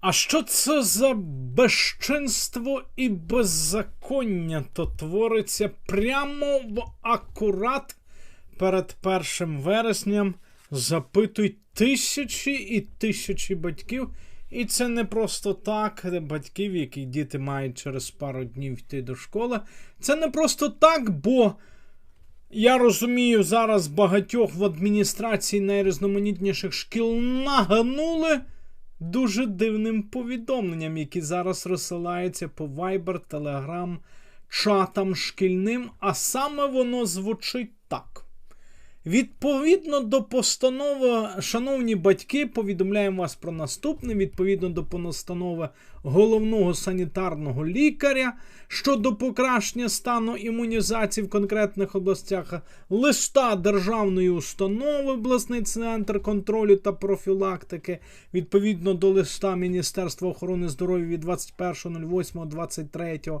А що це за безчинство і беззаконня то твориться прямо в акурат перед першим вересням? Запитують тисячі і тисячі батьків. І це не просто так батьків, які діти мають через пару днів йти до школи. Це не просто так, бо я розумію, зараз багатьох в адміністрації найрізноманітніших шкіл наганули дуже дивним повідомленням, які зараз розсилаються по Viber, Telegram, чатам шкільним, а саме воно звучить так. Відповідно до постанови, шановні батьки, повідомляємо вас про наступне. Відповідно до постанови головного санітарного лікаря щодо покращення стану імунізації в конкретних областях, листа державної установи, обласний центр контролю та профілактики, відповідно до листа Міністерства охорони здоров'я від 21.08.23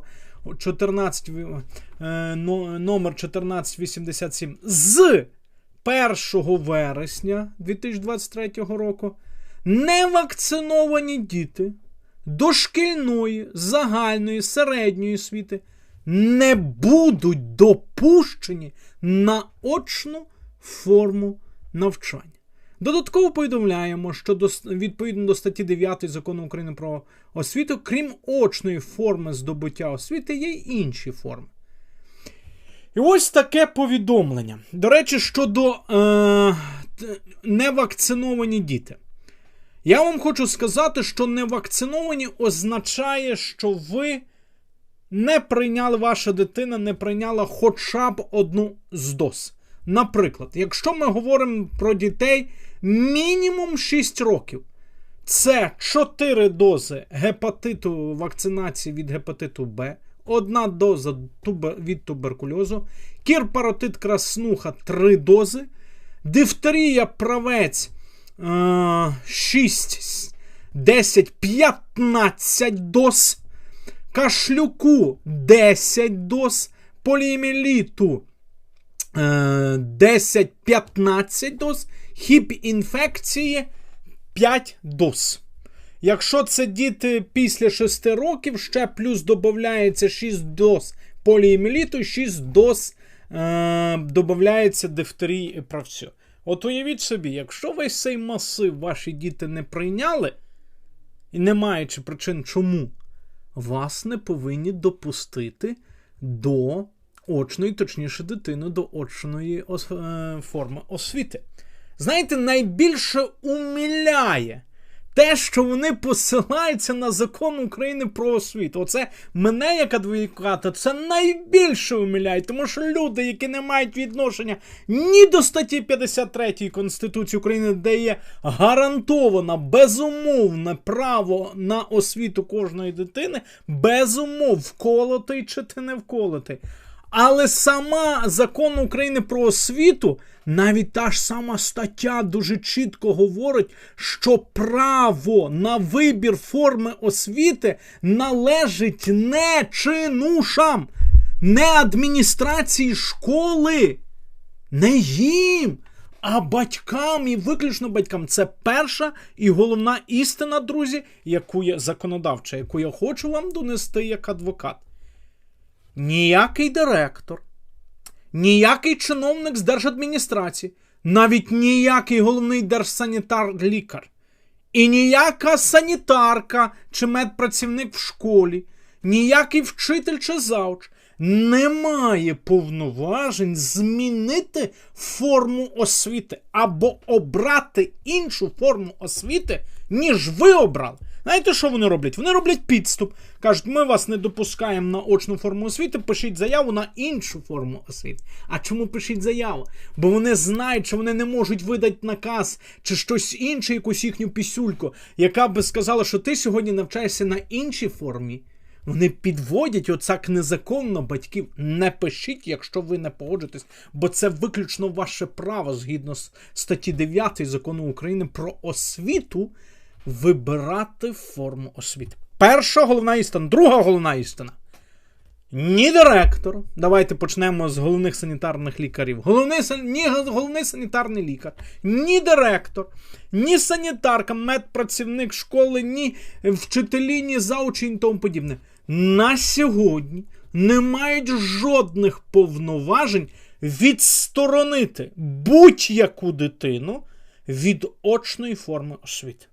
14, номер 1487 з 1 вересня 2023 року невакциновані діти дошкільної, загальної, середньої освіти не будуть допущені на очну форму навчання. Додатково повідомляємо, що до, відповідно до статті 9 закону України про освіту, крім очної форми здобуття освіти, є й інші форми. І ось таке повідомлення. До речі, щодо е, невакциновані діти. Я вам хочу сказати, що невакциновані означає, що ви не прийняли, ваша дитина не прийняла хоча б одну з доз. Наприклад, якщо ми говоримо про дітей мінімум 6 років, це 4 дози гепатиту вакцинації від гепатиту Б одна доза від туберкульозу, кірпаротит краснуха 3 дози, дифтерія правець 6, 10, 15 доз, кашлюку 10 доз, поліеміліту 10-15 доз, хіп-інфекції 5 доз. Якщо це діти після 6 років, ще плюс додається 6 доз поліеміліту, 6 доз е, додається дифтерії і правцю. От уявіть собі, якщо весь цей масив ваші діти не прийняли, і не маючи причин, чому, вас не повинні допустити до очної, точніше, дитини, до очної ос, е, форми освіти. Знаєте, найбільше уміляє те, що вони посилаються на закон України про освіту. Оце мене, як адвоката, це найбільше умиляє, тому що люди, які не мають відношення ні до статті 53 Конституції України, де є гарантовано безумовне право на освіту кожної дитини, без умов вколотий чи ти не вколотий. Але сама закон України про освіту, навіть та ж сама стаття дуже чітко говорить, що право на вибір форми освіти належить не чинушам, не адміністрації школи, не їм, а батькам і виключно батькам. Це перша і головна істина, друзі, яку я законодавча, яку я хочу вам донести як адвокат ніякий директор, ніякий чиновник з держадміністрації, навіть ніякий головний держсанітар-лікар, і ніяка санітарка чи медпрацівник в школі, ніякий вчитель чи завуч не має повноважень змінити форму освіти або обрати іншу форму освіти, ніж ви обрали. Знаєте, що вони роблять? Вони роблять підступ. Кажуть, ми вас не допускаємо на очну форму освіти, пишіть заяву на іншу форму освіти. А чому пишіть заяву? Бо вони знають, що вони не можуть видати наказ чи щось інше, якусь їхню пісюльку, яка би сказала, що ти сьогодні навчаєшся на іншій формі. Вони підводять оцак незаконно батьків. Не пишіть, якщо ви не погоджуєтесь, бо це виключно ваше право згідно з статті 9 закону України про освіту вибирати форму освіти. Перша головна істина, друга головна істина. ні директор. Давайте почнемо з головних санітарних лікарів. Головний, ні головний санітарний лікар, ні директор, ні санітарка, медпрацівник школи, ні вчителі, ні заучі і тому подібне. На сьогодні не мають жодних повноважень відсторонити будь-яку дитину від очної форми освіти.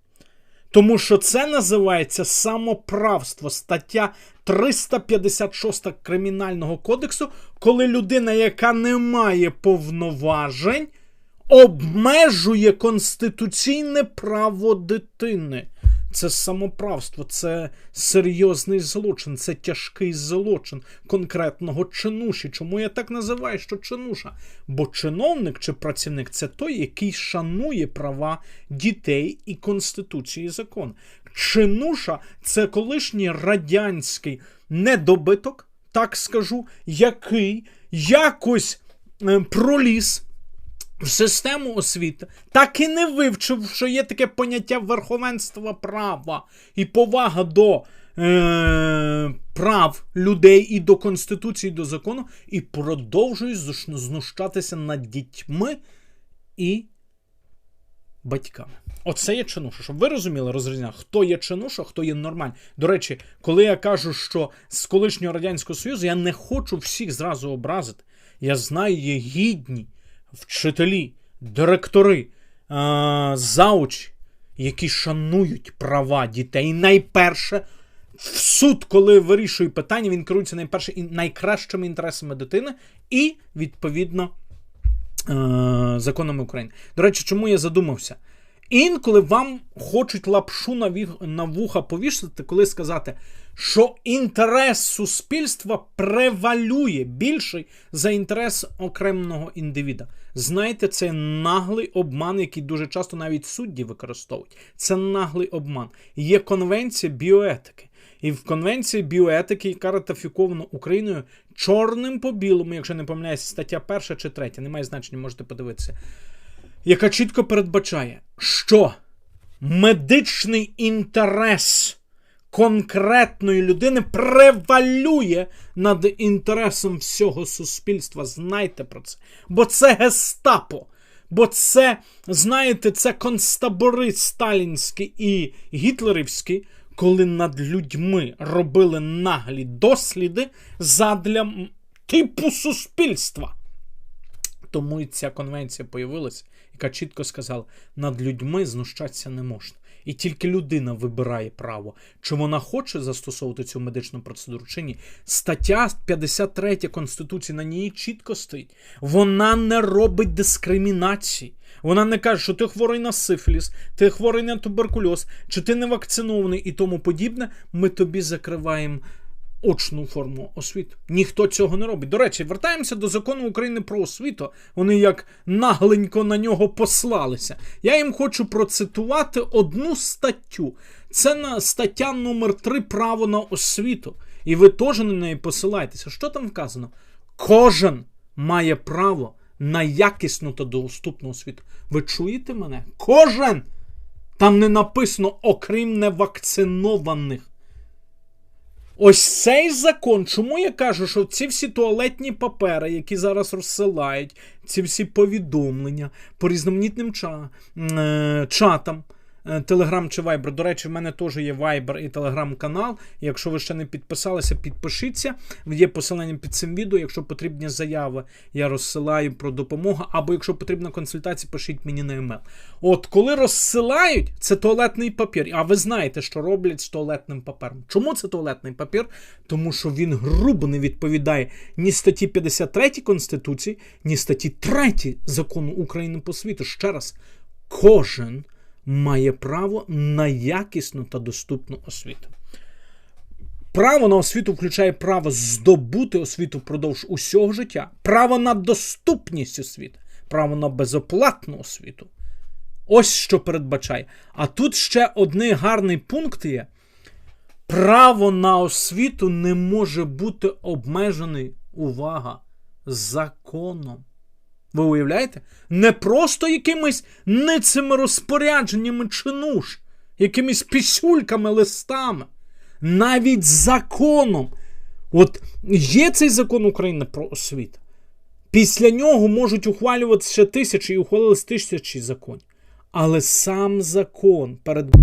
Тому що це називається самоправство, стаття 356 Кримінального кодексу, коли людина, яка не має повноважень, обмежує конституційне право дитини. Це самоправство, це серйозний злочин, це тяжкий злочин конкретного чинуші. Чому я так називаю, що чинуша? Бо чиновник чи працівник це той, який шанує права дітей і Конституції і закон. Чинуша це колишній радянський недобиток, так скажу, який якось е, проліз систему освіти, так і не вивчив, що є таке поняття верховенства права і повага до е, прав людей і до Конституції, і до закону, і продовжує знущатися над дітьми і батьками. Оце є чинуша. Щоб ви розуміли, розрізняли, хто є чинуша, хто є нормальний. До речі, коли я кажу, що з колишнього Радянського Союзу я не хочу всіх зразу образити. Я знаю, є гідні вчителі, директори, е- заучі, які шанують права дітей. І найперше, в суд, коли вирішує питання, він керується найперше і найкращими інтересами дитини і, відповідно, е- законами України. До речі, чому я задумався? Інколи вам хочуть лапшу на, вуха повішати, коли сказати, що інтерес суспільства превалює більший за інтерес окремого індивіда. Знаєте, це наглий обман, який дуже часто навіть судді використовують. Це наглий обман. Є конвенція біоетики. І в конвенції біоетики, яка ратифікована Україною чорним по білому, якщо не помиляюся, стаття перша чи третя, немає значення, можете подивитися яка чітко передбачає, що медичний інтерес конкретної людини превалює над інтересом всього суспільства. Знайте про це. Бо це гестапо. Бо це, знаєте, це концтабори сталінські і гітлерівські, коли над людьми робили наглі досліди задля типу суспільства. Тому і ця конвенція появилася, яка чітко сказала, над людьми знущатися не можна. І тільки людина вибирає право, чи вона хоче застосовувати цю медичну процедуру, чи ні. Стаття 53 Конституції на ній чітко стоїть. Вона не робить дискримінації. Вона не каже, що ти хворий на сифіліс, ти хворий на туберкульоз, чи ти не вакцинований і тому подібне. Ми тобі закриваємо очну форму освіти. Ніхто цього не робить. До речі, вертаємося до закону України про освіту. Вони як нагленько на нього послалися. Я їм хочу процитувати одну статтю. Це стаття номер 3 право на освіту. І ви теж на неї посилаєтеся. Що там вказано? Кожен має право на якісну та доступну освіту. Ви чуєте мене? Кожен! Там не написано, окрім невакцинованих. Ось цей закон. Чому я кажу, що ці всі туалетні папери, які зараз розсилають, ці всі повідомлення по різноманітним ча, е, чатам, Телеграм чи Viber. До речі, в мене теж є Viber і Телеграм-канал. Якщо ви ще не підписалися, підпишіться. Є посилання під цим відео. Якщо потрібні заяви, я розсилаю про допомогу. Або якщо потрібна консультація, пишіть мені на емейл. От коли розсилають, це туалетний папір. А ви знаєте, що роблять з туалетним папером. Чому це туалетний папір? Тому що він грубо не відповідає ні статті 53 Конституції, ні статті 3 закону України по світу. Ще раз, кожен має право на якісну та доступну освіту. Право на освіту включає право здобути освіту впродовж усього життя, право на доступність освіти, право на безоплатну освіту. Ось що передбачає. А тут ще один гарний пункт є: право на освіту не може бути обмежений, увага, законом. Ви уявляєте? Не просто якимись ницими розпорядженнями чи нуж, якимись пісюльками, листами. Навіть законом. От є цей закон України про освіту. Після нього можуть ухвалюватися тисячі і ухвалились тисячі законів. Але сам закон перед